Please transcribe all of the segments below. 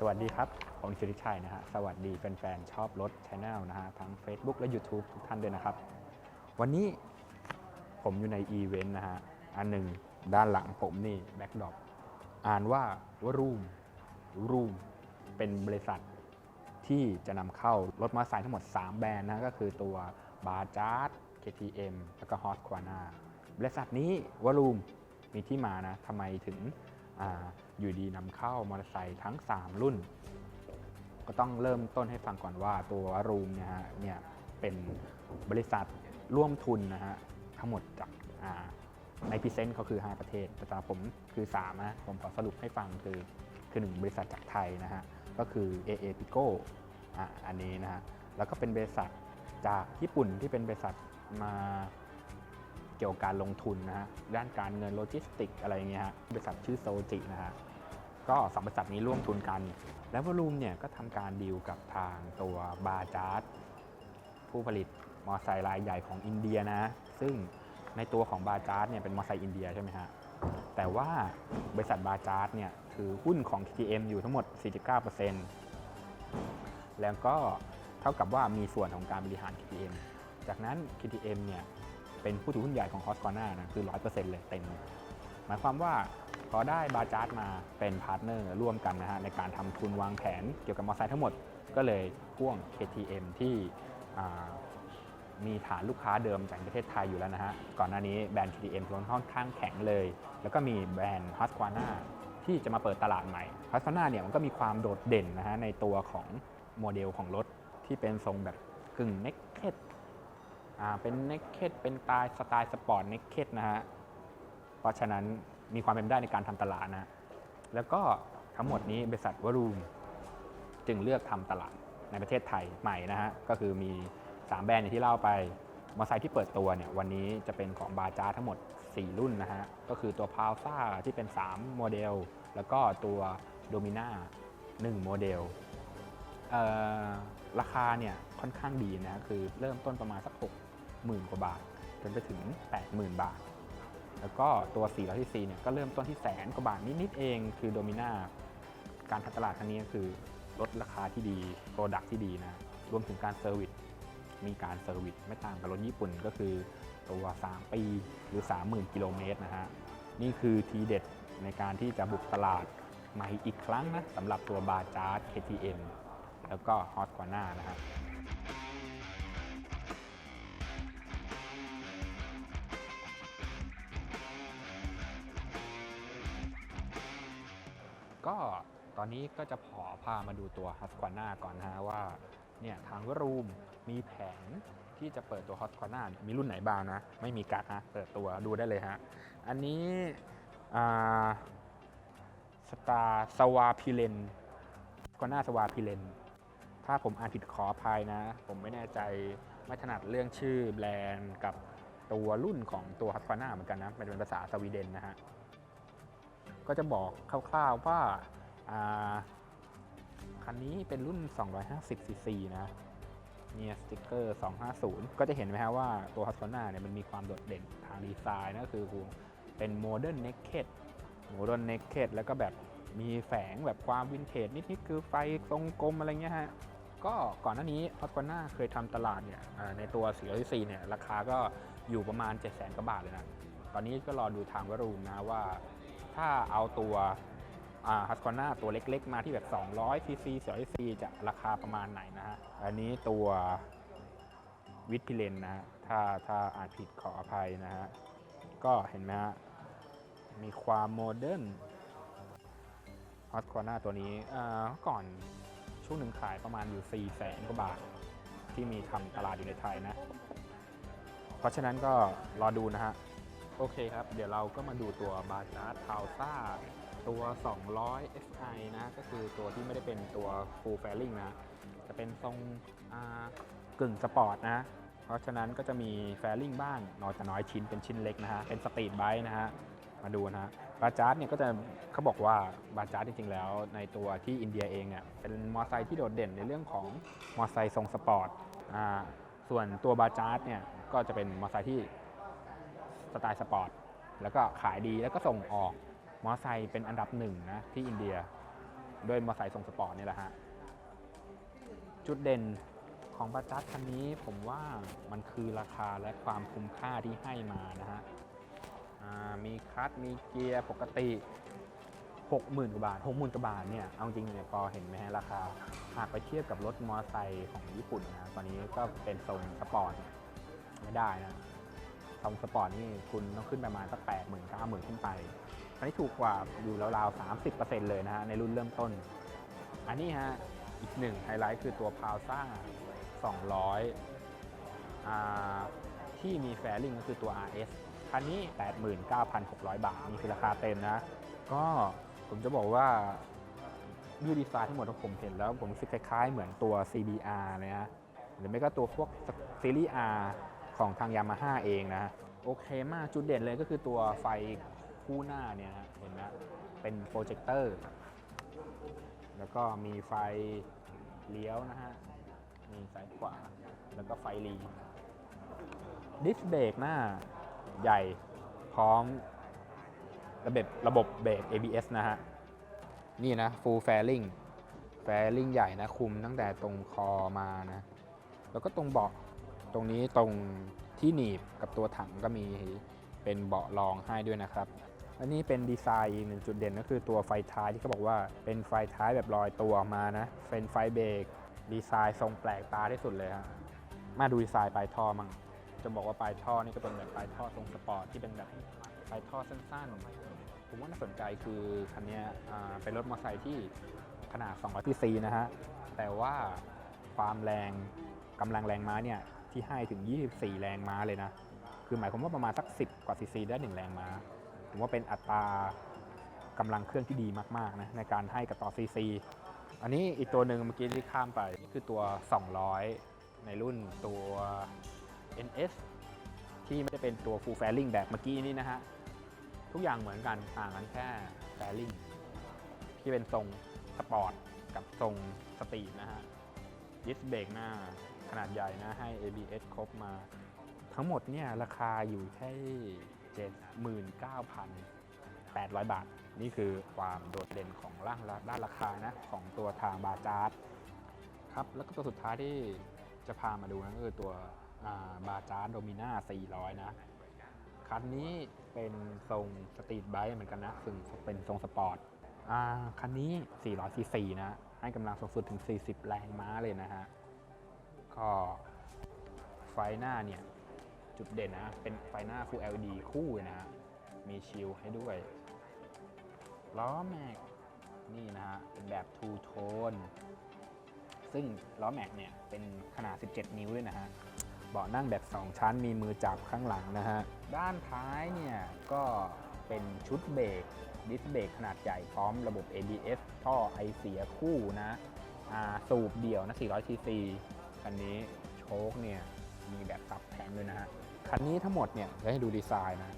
สวัสดีครับผมสิริชัยนะฮะสวัสดีแฟนๆชอบรถชแนลนะฮะทั้ง Facebook และ YouTube ทุกท่านด้วยนะครับ วันนี้ผมอยู่ในอีเวนต์นะฮะอันหนึ่งด้านหลังผมนี่แบ็กดอปอ่านว่าวรูมรูมเป็นบริษัทที่จะนำเข้ารถมอเตอร์ไซค์ทั้งหมด 3 แบรนด์นะก็คือตัวบาจาร์ด KTM แล้วก็ h o s q u a n a บริษัทนี้วรูมมีที่มานะทำไมถึง อยู่ดีนำเข้ามอเตอร์ไซค์ทั้ง 3 รุ่น ก็ต้องเริ่มต้นให้ฟังก่อนว่าตัวรูมเนี่ยฮะเนี่ยเป็นบริษัทร่วมทุนนะฮะทั้งหมดจากในพรีเซนต์เขาคือ 5 ประเทศ แต่สำหรับผมคือ 3 นะ ผมขอสรุปให้ฟังคือคือ 1 บริษัทจากไทยนะฮะ ก็คือ AA Pico อะอันนี้นะฮะ แล้วก็เป็นบริษัทจากญี่ปุ่นที่เป็นบริษัทมา เกี่ยวกับการลงทุนนะฮะด้านการเงินโลจิสติกอะไรเงี้ยฮะบริษัทชื่อโซจินะฮะก็สองบริษัทนี้ร่วมทุนกัน แล้ววอลูมเนี่ยก็ทำการดีลกับทางตัวบาจาร์ดผู้ผลิตมอไซค์รายใหญ่ของอินเดียนะ ซึ่งในตัวของบาจาร์ดเนี่ยเป็นมอไซค์อินเดียใช่ไหมฮะแต่ว่าบริษัทบาจาร์ดเนี่ยถือหุ้นของ KTM อยู่ทั้งหมด 49%แล้วก็เท่ากับว่ามีส่วนของการบริหาร KTM จากนั้น KTM เนี่ย เป็นผู้ถือหุ้นใหญ่ของ h o s q u a n a นะคือ 100%เลยเต็ม หมายความว่าพอได้บาจาร์ดมาเป็นพาร์ทเนอร์ร่วมกันนะฮะในการทำทุนวางแผนเกี่ยวกับมอเตอร์ไซค์ทั้งหมด ก็เลยพ่วง KTM ที่มีฐานลูกค้าเดิมจากประเทศไทยอยู่แล้วนะฮะ ก่อนหน้านี้แบรนด์ KTM ค่อนข้างแข็งเลย แล้วก็มีแบรนด์ h u s q u a n a ที่จะมาเปิดตลาดใหม่ h u s q u a n a เนี่ยมันก็มีความโดดเด่นนะฮะในตัวของโมเดลของรถที่เป็นทรงแบบกึ่ง naked อ่าเป็น naked เป็นตล์สไตล์สปอร์ต naked นะฮะ เพราะฉะนั้นมีความเป็นได้ในการทำตลาดนะ แล้วก็ทั้งหมดนี้บริษัทวรูมจึงเลือกทำตลาดในประเทศไทยใหม่นะฮะ ก็คือมี 3 แบรนด์อย่างที่เล่าไป มอไซค์ที่เปิดตัวเนี่ยวันนี้จะเป็นของบาจาทั้งหมด 4 รุ่นนะฮะ ก็คือตัวพาวซ่าที่เป็น 3 โมเดล แล้วก็ตัวโดมิน่า1โมเดลเราคาเนี่ยค่อนข้างดีนะคือเริ่มต้นประมาณสัก6 0,000 กว่าบาท จนไปถึง 80,000 บาท แล้วก็ตัว 400 cc เนี่ยก็เริ่มต้นที่แสนกว่าบาทนิดๆเองคือโดมิน่าการทำตลาดครั้งนี้ก็คือลดราคาที่ดีโปรดักที่ดีนะ รวมถึงการเซอร์วิสมีการเซอร์วิสไม่ต่างกับรถญี่ปุ่นก็คือตัว 3 ปีหรือ 30,000 กิโลเมตรนะฮะ นี่คือทีเด็ดในการที่จะบุกตลาดใหม่อีกครั้งนะสำหรับตัวบาจาร์ด KTM แล้วก็ฮอตกว่าน่านะฮะ ก็ตอนนี้ก็จะขอพามาดูตัวฮัสควาน่าก่อนนะฮะว่าเนี่ยทางวรูมมีแผนที่จะเปิดตัวฮัสควาน่ามีรุ่นไหนบ้างนะ ไม่มีกักนะเปิดตัวดูได้เลยฮะ อันนี้สตาร์สวาพิเลนควาน่าสวาพิเลนถ้าผมอ่านผิดขออภัยนะ ผมไม่แน่ใจไม่ถนัดเรื่องชื่อแบรนด์กับตัวรุ่นของตัวฮัสควาน่าเหมือนกันนะเป็นภาษาสวีเดนนะฮะ ก็จะบอกคร่าวๆว่าคันนี้เป็นรุ่น 250 cc นะเนี่ยสติกเกอร์ 250 ก็จะเห็นไหมฮะว่าตัว h u s q u a n a เนี่ยมันมีความโดดเด่นทางดีไซน์นะคือเป็นโมเดิร์นเน k เ d โมเดิร์นเน k เ d แล้วก็แบบมีแฝงแบบความวินเทจนิดๆคือไฟทรงกลมอะไรเงี้ยฮะก็ก่อนหน้านี้ h u s q u a n a เคยทำตลาดเนี่ยในตัว 400cc เนี่ย ราคาก็อยู่ประมาณ 700,000กว่าบาทเลยนะ ตอนนี้ก็รอดูทางวรูมนะว่า ถ้าเอาตัวฮัสคอน่าตัวเล็กๆ มาที่แบบ 200 cc 400 cc จะราคาประมาณไหนนะฮะ อันนี้ตัววิทพิเลนนะฮะ ถ้าถ้าอ่านผิดขออภัยนะฮะ ก็เห็นไหมฮะ มีความโมเดิร์นฮัสคอน่าตัวนี้อ่าก่อนช่วงหนึ่งขายประมาณอยู่ 4 แสนกว่าบาท ที่มีทำตลาดอยู่ในไทยนะ เพราะฉะนั้นก็รอดูนะฮะ โอเคครับ เดี๋ยวเราก็มาดูตัวบาจาร์ทาวซ่าตัว 200 SI นะ ก็คือตัวที่ไม่ได้เป็นตัว full fairing นะ จะเป็นทรงกึ่งสปอร์ตนะ เพราะฉะนั้นก็จะมีแฟริ่งบ้างน้อยแต่น้อยชิ้นเป็นชิ้นเล็กนะฮะ เป็นสตรีทไบค์นะฮะ มาดูนะฮะ บาจาร์ดเนี่ยก็จะเขาบอกว่าบาจาร์ดจริง ๆ แล้วในตัวที่อินเดียเองเนี่ยเป็นมอเตอร์ไซค์ที่โดดเด่นในเรื่องของมอเตอร์ไซค์ทรงสปอร์ต อ่า ส่วนตัวบาจาร์ดเนี่ยก็จะเป็นมอเตอร์ไซค์ที่ สไตล์สปอร์ต แล้วก็ขายดีแล้วก็ส่งออก มอไซค์เป็นอันดับหนึ่งนะที่อินเดียด้วยมอไซค์ทรงสปอร์ตนี่แหละฮะ จุดเด่นของบัจัดคันนี้ผมว่ามันคือราคาและความคุ้มค่าที่ให้มานะฮะมีคัตมีเกียร์ปกติ 60,000กว่าบาท 60,000กว่าบาทเนี่ย เอาจริงเนี่ยพอเห็นไหมฮะราคา หากไปเทียบกับรถมอเตอร์ไซค์ของญี่ปุ่นนะ ตอนนี้ก็เป็นทรงสปอร์ตไม่ได้นะ ทรงสปอร์ตนี่คุณต้องขึ้นประมาณสักแปดหมื่นเก้าหมื่นขึ้นไป อันนี้ถูกกว่าอยู่ราวๆ30%เลยนะฮะในรุ่นเริ่มต้น อันนี้ฮะอีกหนึ่งไฮไลท์คือตัวพาวซ่า200อ่าที่มีแฟริงก็คือตัว RS คันนี้ 89,600 บาท นี่คือราคาเต็มนะ ก็ผมจะบอกว่าด้วยดีไซน์ทั้งหมดที่ผมเห็นแล้ว ผมรู้สึกคล้ายๆ เหมือนตัว CBR เลยนะหรือไม่ก็ตัวพวกซีรีส์ R ของทางยามาฮ่าเองนะโอเคมากจุดเด่นเลยก็คือตัวไฟคู่หน้าเนี่ยนะเห็นไหมเป็นโปรเจคเตอร์แล้วก็มีไฟเลี้ยวนะฮะมีซ้ายขวา แล้วก็ไฟหลีดิสเบรกหน้าใหญ่พร้อมระบบระบบเบรก ABS นะฮะ นี่นะ full fairing fairing ใหญ่นะ คุมตั้งแต่ตรงคอมานะ แล้วก็ตรงเบาะ ตรงนี้ตรงที่หนีบกับตัวถังก็มีเป็นเบาะรองให้ด้วยนะครับอันนี้เป็นดีไซน์อีกหนึ่งจุดเด่นก็คือตัวไฟท้ายที่เขาบอกว่าเป็นไฟท้ายแบบลอยตัวมานะเป็นไฟเบรกดีไซน์ทรงแปลกตาที่สุดเลยฮะมาดูดีไซน์ปลายท่อมั่งจะบอกว่าปลายท่อนี่ก็เป็นแบบปลายท่อทรงสปอร์ตที่เป็นแบบปลายท่อสั้นๆ ผมว่าน่าสนใจคือคันนี้เป็นรถมอเตอร์ไซค์ที่ขนาด 200 cc นะฮะแต่ว่าความแรงกำลังแรงม้าเนี่ย ที่ให้ถึง 24 แรงม้าเลยนะ คือหมายความว่าประมาณสัก 10 กว่า cc ได้1แรงม้าผมว่าเป็นอัตรากำลังเครื่องที่ดีมากๆนะในการให้กับต่อ cc อันนี้อีกตัวหนึ่งเมื่อกี้ที่ข้ามไปนี่คือตัว 200 ในรุ่นตัว NS ที่ไม่ได้เป็นตัว full fairing แบบเมื่อกี้นี้นะฮะ ทุกอย่างเหมือนกันต่างกันแค่ fairing ที่เป็นทรงสปอร์ตกับทรงสตรีทนะฮะ ดิสเบรกหน้า ขนาดใหญ่นะให้ ABS ครบมา ทั้งหมดเนี่ยราคาอยู่แค่ 79,800 บาท นี่คือความโดดเด่นของร่างด้านราคานะของตัวทางบาจาร์ดครับแล้วก็ตัวสุดท้ายที่จะพามาดูนะก็คือตัวบาจาร์ดโดมิน่า400 นะคันนี้เป็นทรงสตรีทไบค์เหมือนกันนะซึ่งเป็นทรงสปอร์ตคันนี้400ซีซีนะ ให้กำลังสูงสุดถึง 40 แรงม้าเลยนะฮะ ก็ไฟหน้าเนี่ย จุดเด่นนะ เป็นไฟหน้า Full LED คู่เลยนะฮะมีชิลให้ด้วย ล้อแม็ก นี่นะฮะ เป็นแบบ Two Tone ซึ่งล้อแม็กเนี่ย เป็นขนาด 17 นิ้วด้วยนะฮะเบาะนั่งแบบ 2 ชั้นมีมือจับข้างหลังนะฮะ ด้านท้ายเนี่ย ก็เป็นชุดเบรกดิสเบรกขนาดใหญ่พร้อมระบบ ABS ท่อไอเสียคู่นะ สูบเดี่ยวนะ400 cc คันนี้โชคเนี่ยมีแบบซับแถมด้วยนะฮะ คันนี้ทั้งหมดเนี่ยจะให้ดูดีไซน์นะ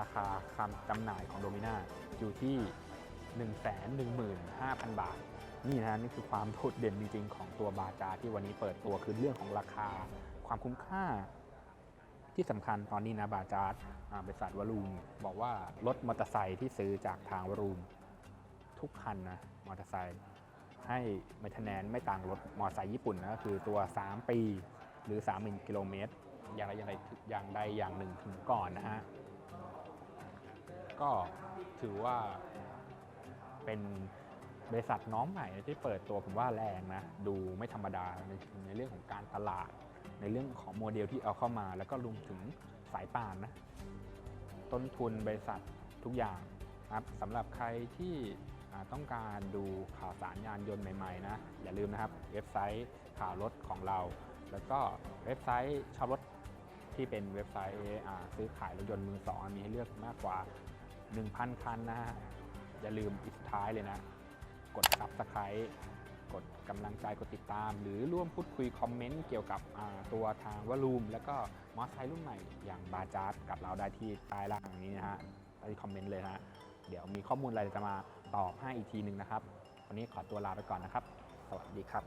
ราคาคำจำหน่ายของโดมิน่าอยู่ที่ 115,000 บาท นี่นะนี่คือความโดดเด่นจริงๆ ของตัวบาจาที่วันนี้เปิดตัวคือเรื่องของราคา ความคุ้มค่า ที่สำคัญตอนนี้นะบาจาร์บริษัทวารูมบอกว่ารถมอเตอร์ไซค์ที่ซื้อจากทางวารูมทุกคันนะมอเตอร์ไซค์ ให้ไมทแนนไม่ต่างรถมอเตอร์ไซค์ญี่ปุ่นนะก็คือตัว 3 ปี หรือ 30,000กิโลเมตร อย่างไรอย่างใดอย่างใดอย่างหนึ่งถึงก่อนนะฮะ ก็ถือว่าเป็นบริษัทน้องใหม่ที่เปิดตัวผมว่าแรงนะ ดูไม่ธรรมดาในในเรื่องของการตลาด ในเรื่องของโมเดลที่เอาเข้ามา แล้วก็รวมถึงสายป่านนะ ต้นทุนบริษัททุกอย่างครับสำหรับใครที่ ต้องการดูข่าวสารยานยนต์ใหม่ๆนะอย่าลืมนะครับเว็บไซต์ข่าวรถของเรา แล้วก็เว็บไซต์ชอบรถที่เป็นเว็บไซต์ซื้อขายรถยนต์มือสองมีให้เลือกมากกว่า 1,000 คันนะฮะอย่าลืมอีกท้ายเลยนะ กด subscribe กดกำลังใจกดติดตาม หรือร่วมพูดคุยคอมเมนต์เกี่ยวกับตัวทางวอลูม แล้วก็มอสไซค์รุ่นใหม่อย่างบาจาร์ดกับเราได้ที่ใต้ล่างนี้นะฮะใต้คอมเมนต์เลยนะฮะเดี๋ยวมีข้อมูลอะไรจะมา ตอบให้อีกทีหนึ่งนะครับ วันนี้ขอตัวลาไปก่อนนะครับ สวัสดีครับ